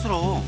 탐스러워.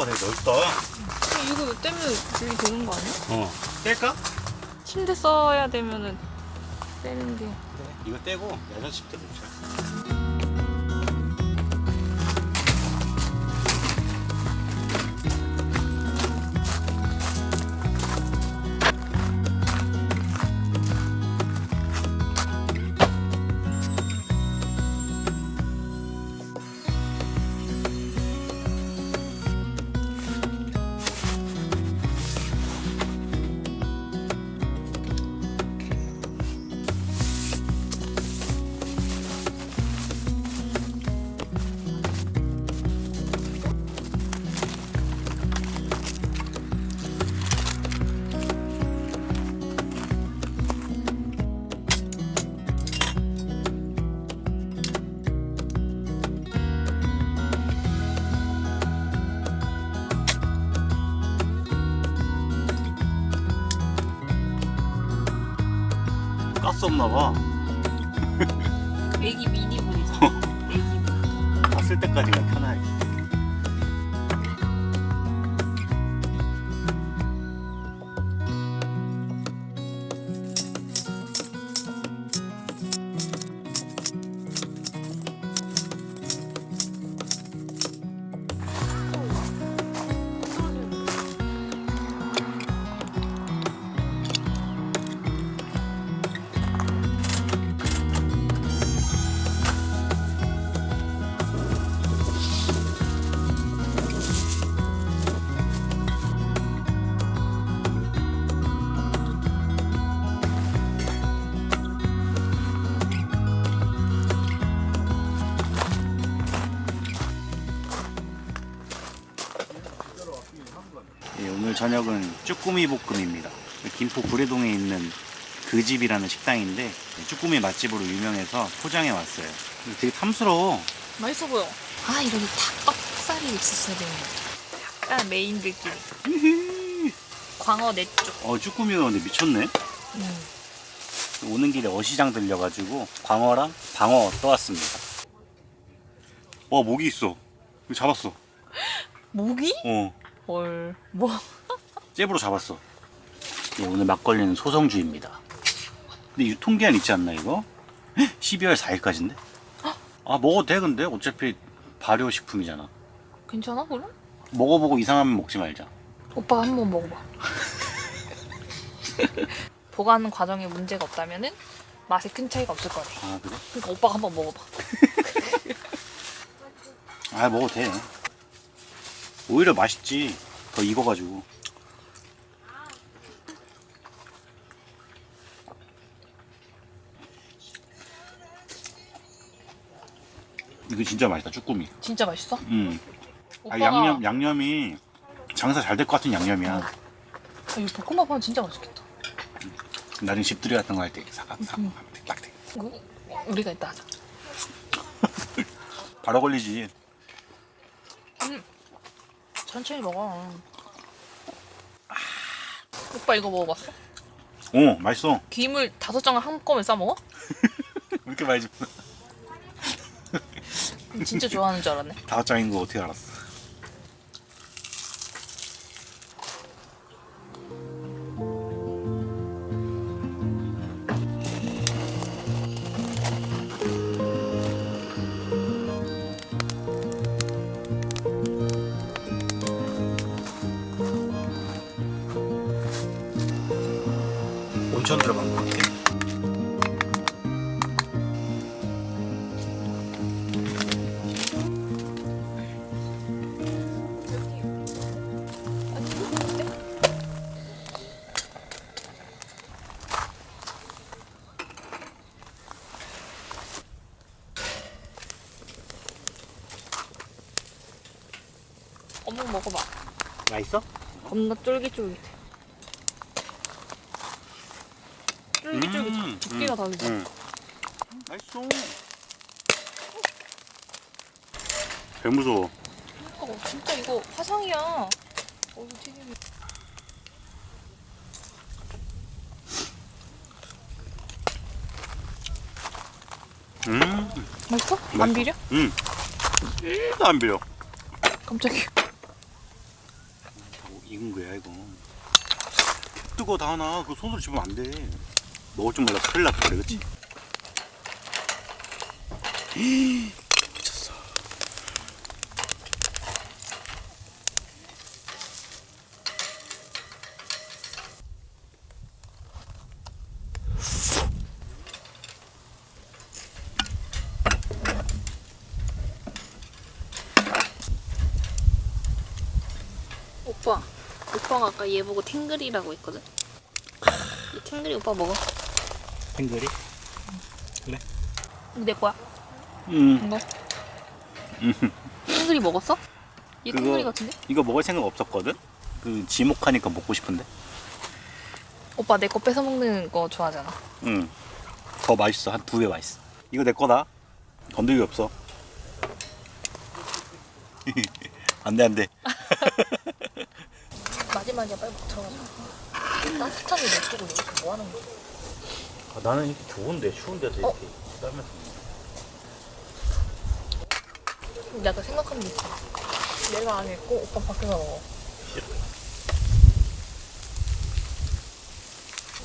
생각보다 되게 넓다. 이거 떼면 분리 되는 거 아니야? 어. 뗄까? 침대 써야 되면은 떼는 게 이거 떼고 야자집 때 놓자. 가스 없나 봐. 애기 미니 보이잖아. 애기 미니. 갔을 때까지가 편하게. 저녁은 쭈꾸미 볶음입니다. 김포 구례동에 있는 그 집이라는 식당인데 예, 쭈꾸미 맛집으로 유명해서 포장해 왔어요. 되게 탐스러워. 맛있어 보여. 아 이렇게 닭박살이 있었어야 되는데. 약간 메인들끼리. 광어 네 쪽. 어 쭈꾸미가 근데 미쳤네. 음. 오는 길에 어시장 들려가지고 광어랑 방어 떠왔습니다. 와 모기 있어. 이거 잡았어. 모기? 어 헐. 뭐? 잽으로 잡았어. 예, 오늘 막걸리는 소성주입니다. 근데 유통기한 있지 않나 이거? 12월 4일까지인데? 아 먹어도 돼 근데 어차피 발효식품이잖아. 괜찮아 그럼? 먹어보고 이상하면 먹지 말자. 오빠 한 번 먹어봐. 보관 과정에 문제가 없다면은 맛에 큰 차이가 없을 거래. 아 그래? 그러니까 오빠가 한 번 먹어봐. 아 먹어도 돼. 오히려 맛있지. 더 익어가지고. 이거 진짜 맛있다 쭈꾸미. 진짜 맛있어? 음. 아, 오빠가 양념 양념이 장사 잘 될 것 같은 양념이야. 아, 이 볶음밥 하면 진짜 맛있겠다. 나중에 집들이 같은 거 할 때 사각 사각 음. 하면 돼, 딱 돼. 이거 우리가 이따 하자. 바로 걸리지. 천천히 먹어. 오빠 이거 먹어봤어? 오 맛있어. 김을 다섯 장을 한꺼번에 싸 먹어? 왜 이렇게 많이 줍? 음, 진짜 좋아하는 줄 알았네. 다짜인거 어떻게 알았어? 온천 들어간 거 같아. 먹어봐. 맛있어? 겁나 쫄깃쫄깃해. 쫄깃쫄깃. 음, 두께가 음, 다르지. 음. 맛있어. 배 무서워. 어, 진짜 이거 화상이야. 어, 튀김이. 음, 맛있어? 안 맛있어. 비려? 음. 1도 안 비려. 깜짝이야. 어, 익은 거야 이거. 뜨거 다 하나. 그 손으로 집으면 안 돼. 먹을 줄 몰라 큰일 났다 그치? 미쳤어. 오빠. 오빠가 아까 얘 보고 탱글이라고 했거든? 이 탱글이 오빠 먹어. 탱글이? 이거 내 거야. 음. 이거. 탱글이 먹었어? 얘 그거- 탱글이 같은데? 이거 먹을 생각 없었거든? 그 지목하니까 먹고 싶은데? 오빠 내 거 뺏어 먹는 거 좋아하잖아. 응. 더 맛있어. 한 두 배 맛있어. 이거 내 거다. 건들기 없어. 안 돼, 안 돼. 마지막이야 빨리 들어가자. 따뜻하게 냅두고 이렇게 뭐 하는 거야? 아, 나는 이렇게 좋은데, 추운 데서 이렇게 따면. 내가 생각하는 게 있어. 내가 안에 있고 오빠 밖에서 먹어. 싫어.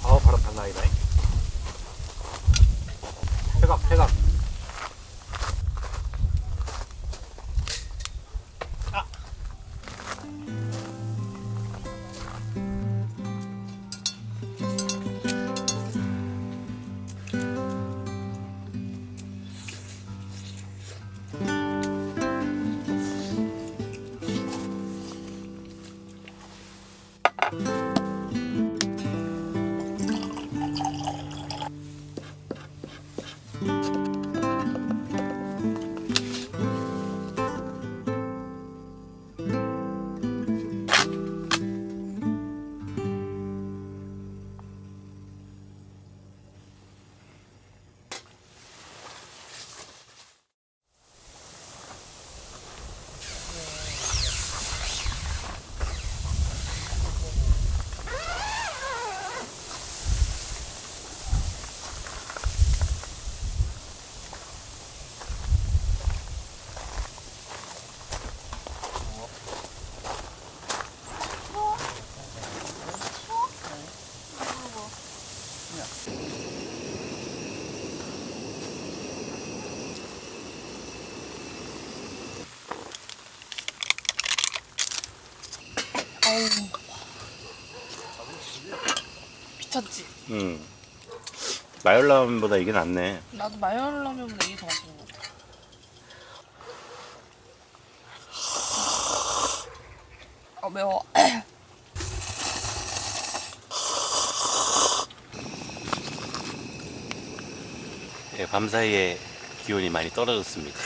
아우, 바로 장난이다. 폐각, 폐각. 미쳤지? 응. 마열라면보다 이게 낫네. 나도 마요라면보다 이게 더 맛있는 것 같아. 아 매워. 예, 밤 사이에 기온이 많이 떨어졌습니다.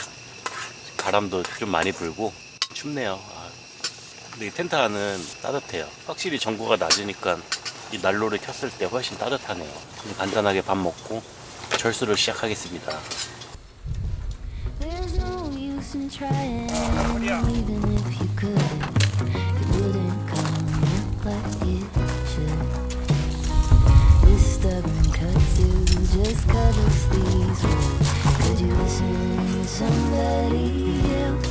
바람도 좀 많이 불고 춥네요. 아, 근데 이 텐트 안은 따뜻해요. 확실히 전구가 낮으니까 이 난로를 켰을 때 훨씬 따뜻하네요. 간단하게 밥 먹고 절수를 시작하겠습니다. Could you listen to somebody else?